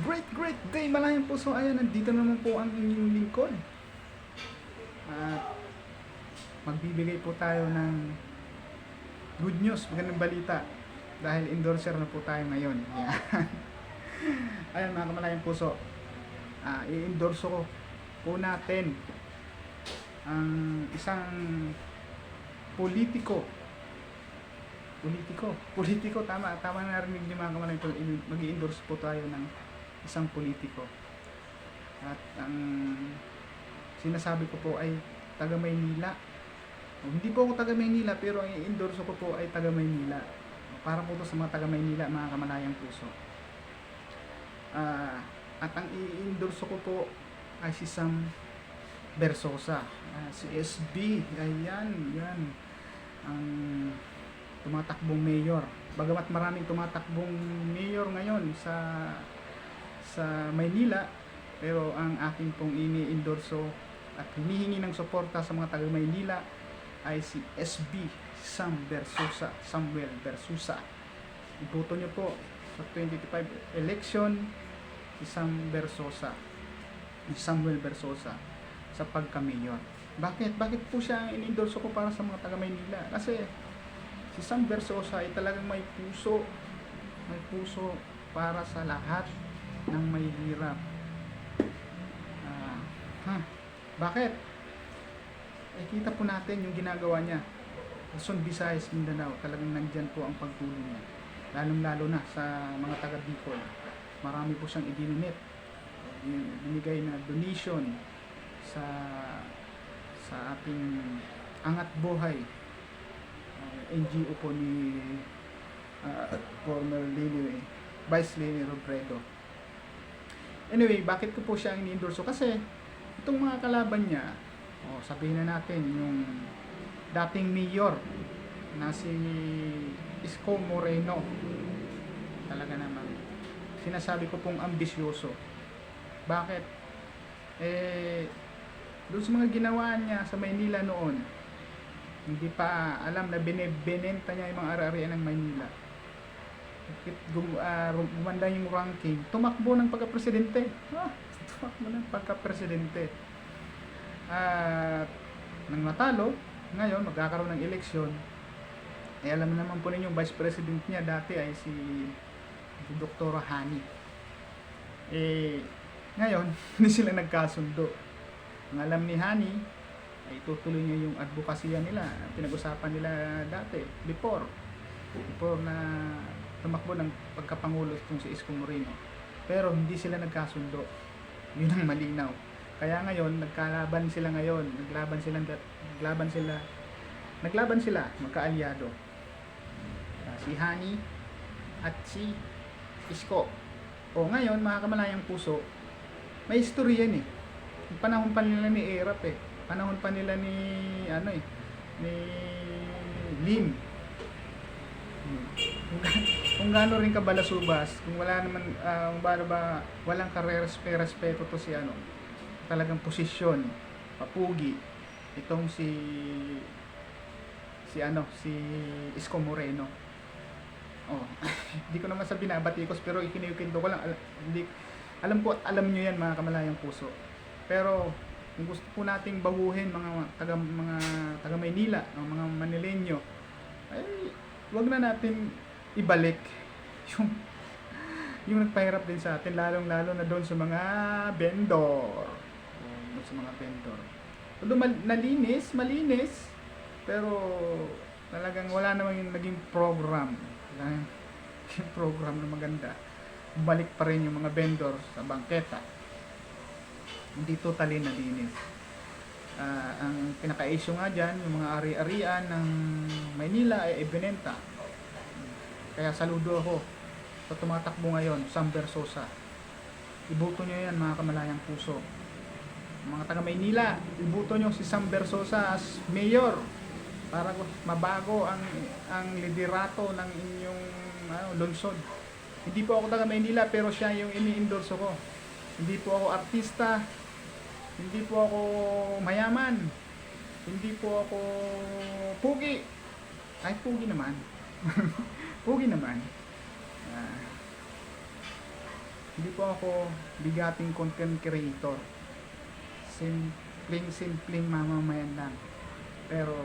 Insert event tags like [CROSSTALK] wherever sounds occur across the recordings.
Great, great day, malayang puso. Ayan, nandito naman po ang inyong lingkod. At magbibigay po tayo ng good news, magandang balita. Dahil endorser na po tayo ngayon. Ayan, [LAUGHS] Ayan mga kamalayang puso. Ah, i-endorse ko po natin ang isang politiko politiko. Politiko, tama. Tama na narinig niyo mga kamalay. Mag-i-endorse po tayo ng isang politiko. At ang sinasabi ko po ay taga Maynila. Hindi po ako taga Maynila pero ang i-endorse ko po ay taga Maynila. Para po to sa mga taga Maynila, mga kamalayang puso. Ah, at ang i-endorse ko po ay si Sam Bersosa. Ah, si SB. Ayan, yan. Ang tumatakbong mayor. Bagamat maraming tumatakbong mayor ngayon sa sa Maynila, pero ang aking pong ini-endorso at hinihingi ng suporta sa mga taga Maynila ay si SB Sam Versusa, Samuel Versusa. Iboto niyo po sa 2025 election si Sam Versosa, si Samuel Versosa sa pagka-mayor. Bakit? Bakit po siya ang in-endorso ko para sa mga taga Maynila? Kasi si Sam Versosa ay talagang may puso may puso para sa lahat ng may hirap Ah, ha, bakit? eh kita po natin yung ginagawa niya. Luzon, Visayas, Mindanao. Talagang nandyan po ang pagtulong niya. Lalong lalo na sa mga taga Bicol. Marami po siyang idinunit binigay na donation sa sa ating angat buhay. Uh, NGO po ni uh, former Lily, Vice Lily Robredo. Anyway, bakit ko po siya ini-endorso? Kasi itong mga kalaban niya, oh, sabihin na natin yung dating mayor na si Isko Moreno. Talaga naman. Sinasabi ko pong ambisyoso. Bakit? Eh, doon sa mga ginawa niya sa Maynila noon, hindi pa alam na binebenta niya yung mga ari-arian ng Maynila. Gum, uh, gumanda yung ranking, tumakbo ng pagka-presidente. Ah, tumakbo ng pagka-presidente. At nang natalo, ngayon magkakaroon ng eleksyon. Eh alam naman po ninyo, vice president niya dati ay si, si Dr. Hani. Eh, ngayon, [LAUGHS] hindi sila nagkasundo. Ang alam ni Hani, ay tutuloy niya yung advokasya nila. Pinag-usapan nila dati, before. Before na tumakbo ng pagkapangulo itong si Isko Moreno. Pero hindi sila nagkasundo. Yun ang malinaw. Kaya ngayon, nagkalaban sila ngayon. Naglaban sila, naglaban sila, naglaban sila, magkaalyado. Ah, si Hani at si Isko. O ngayon, mga kamalayang puso, may history yan eh. Yung panahon pa nila ni Erap eh. Panahon pa nila ni, ano eh, ni Lim. Hmm. Kung, ga- kung gaano rin kabalasubas, kung wala naman, ah, kung paano ba, walang karespeto to si ano, talagang posisyon, papugi, itong si, si ano, si Isko Moreno. Oh, [LAUGHS] hindi ko naman sa binabatikos pero ikiniukindo ko lang, hindi, alam ko at alam nyo yan mga kamalayang puso. Pero kung gusto po nating baguhin mga taga mga taga Maynila, o mga Manileño, wag na natin ibalik yung yung nagpahirap din sa atin lalong lalo na doon sa mga vendor. Doon sa mga vendor. Although mal- nalinis, malinis, pero talagang wala namang yung naging program. Yung [LAUGHS] program na maganda. Balik pa rin yung mga vendor sa bangketa hindi totally nalinis. Ah, ang pinaka-issue nga dyan, yung mga ari-arian ng Maynila ay ibinenta. Kaya saludo ako sa tumatakbo ngayon, Sam Versosa. Ibuto nyo yan mga kamalayang puso. Mga taga Maynila, ibuto nyo si Sam Versosa as mayor para mabago ang ang liderato ng inyong ano, lungsod. Hindi po ako taga Maynila pero siya yung ini-endorse ko. Hindi po ako artista, hindi po ako mayaman. Hindi po ako pugi. Ay, pugi naman. [LAUGHS] pugi naman. Ah. Hindi po ako bigating content creator. Simpleng simpleng mamamayan lang. Pero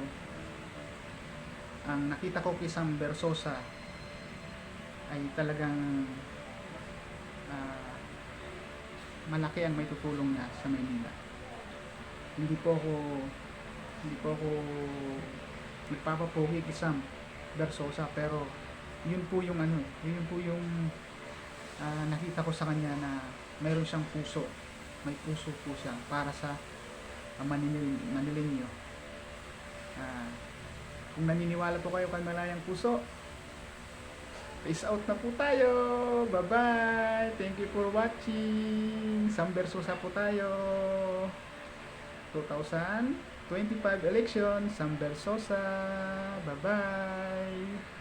ang nakita ko kay Sam Versosa ay talagang ah, malaki ang may tutulong niya sa Maynila. Hindi po ako hindi po ako nagpapapogi kay Sam Versosa pero yun po yung ano, yun po yung ah, nakita ko sa kanya na mayroon siyang puso. May puso po siya para sa uh, Manilin, Manilinyo. Ah, kung naniniwala po kayo kay Malayang Puso, peace out na po tayo. Bye-bye. Thank you for watching. Sam Versosa po tayo. 2025 election, Sam Versosa. Bye-bye.